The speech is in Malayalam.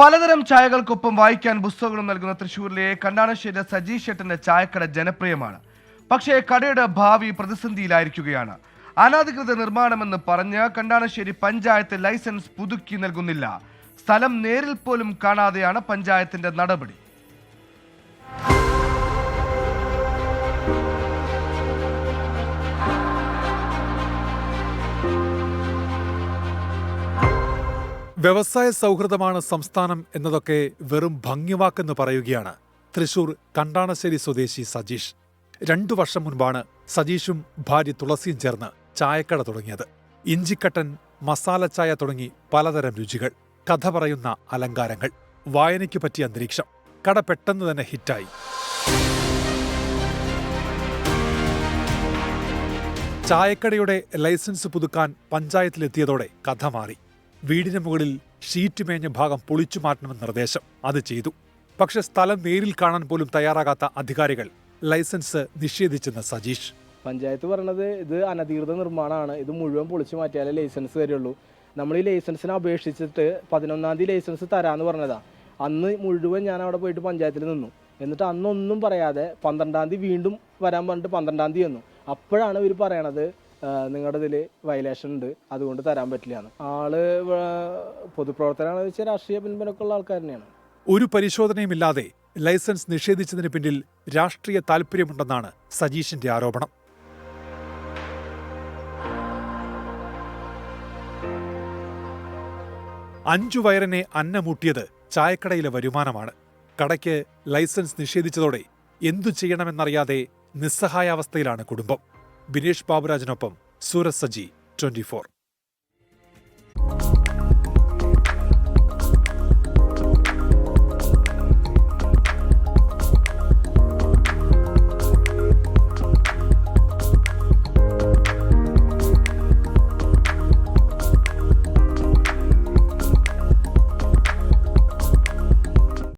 പലതരം ചായകൾക്കൊപ്പം വായിക്കാൻ പുസ്തകങ്ങളും നൽകുന്ന തൃശൂരിലെ കണ്ടാണശ്ശേരി സജീഷ് ഷെട്ടിന്റെ ചായക്കട ജനപ്രിയമാണ്. പക്ഷേ കടയുടെ ഭാവി പ്രതിസന്ധിയിലായിരിക്കുകയാണ്. അനധികൃത നിർമ്മാണമെന്ന് പറഞ്ഞ് കണ്ടാണശ്ശേരി പഞ്ചായത്ത് ലൈസൻസ് പുതുക്കി നൽകുന്നില്ല. സ്ഥലം നേരിൽ പോലും കാണാതെയാണ് പഞ്ചായത്തിന്റെ നടപടി. വ്യവസായ സൗഹൃദമാണ് സംസ്ഥാനം എന്നതൊക്കെ വെറും ഭംഗിവാക്കെന്ന് പറയുകയാണ് തൃശൂർ കണ്ടാണശ്ശേരി സ്വദേശി സജീഷ്. രണ്ടു വർഷം മുൻപാണ് സജീഷും ഭാര്യ തുളസിയും ചേർന്ന് ചായക്കട തുടങ്ങിയത്. ഇഞ്ചിക്കട്ടൻ മസാല ചായ തുടങ്ങി പലതരം രുചികൾ കഥ പറയുന്ന അലങ്കാരങ്ങൾ വായനയ്ക്ക് പറ്റിയ അന്തരീക്ഷം. കട പെട്ടെന്ന് തന്നെ ഹിറ്റായി. ചായക്കടയുടെ ലൈസൻസ് പുതുക്കാൻ പഞ്ചായത്തിലെത്തിയതോടെ കഥ മാറി. വീടിന് മുകളിൽ ഷീറ്റ് മേഞ്ഞ ഭാഗം പൊളിച്ചു മാറ്റണമെന്ന് നിർദ്ദേശം അത് ചെയ്തു. പക്ഷെ സ്ഥലം നേരിൽ കാണാൻ പോലും തയ്യാറാകാത്ത അധികാരികൾ ലൈസൻസ് നിഷേധിച്ചെന്ന് സജീഷ്. പഞ്ചായത്ത് പറയണത് ഇത് അനധികൃത നിർമ്മാണമാണ്. ഇത് മുഴുവൻ പൊളിച്ചു മാറ്റിയാലേ ലൈസൻസ് തരുള്ളൂ. നമ്മൾ ഈ ലൈസൻസിനെ അപേക്ഷിച്ചിട്ട് പതിനൊന്നാം തീയതി ലൈസൻസ് തരാമെന്ന് പറഞ്ഞതാ. അന്ന് മുഴുവൻ ഞാൻ അവിടെ പോയിട്ട് പഞ്ചായത്തിൽ നിന്നു. എന്നിട്ട് അന്നൊന്നും പറയാതെ പന്ത്രണ്ടാം തീയതി വീണ്ടും വരാൻ പറഞ്ഞിട്ട് പന്ത്രണ്ടാം തീയതി വന്നു. അപ്പോഴാണ് ഇവർ പറയണത് നിങ്ങളുടെ ഇതിൽ വയലേഷൻ ഉണ്ട്. അതുകൊണ്ട് തരാൻ പറ്റില്ല ആൾ പൊതുപ്രവർത്തനമാണെന്ന് വെച്ചാൽ രാഷ്ട്രീയ പിൻബലമൊക്കെ ആൾക്കാർ തന്നെയാണ്. ഒരു പരിശോധനയും ഇല്ലാതെ ലൈസൻസ് നിഷേധിച്ചതിന് പിന്നിൽ രാഷ്ട്രീയ താല്പര്യമുണ്ടെന്നാണ് സജീഷിന്റെ ആരോപണം. അഞ്ചു വയറിനെ അന്നമൂട്ടിയത് ചായക്കടയിലെ വരുമാനമാണ്. കടയ്ക്ക് ലൈസൻസ് നിഷേധിച്ചതോടെ എന്തു ചെയ്യണമെന്നറിയാതെ നിസ്സഹായാവസ്ഥയിലാണ് കുടുംബം. ബിനേഷ് ബാബുരാജിനൊപ്പം സൂരജ് സജി ട്വന്റി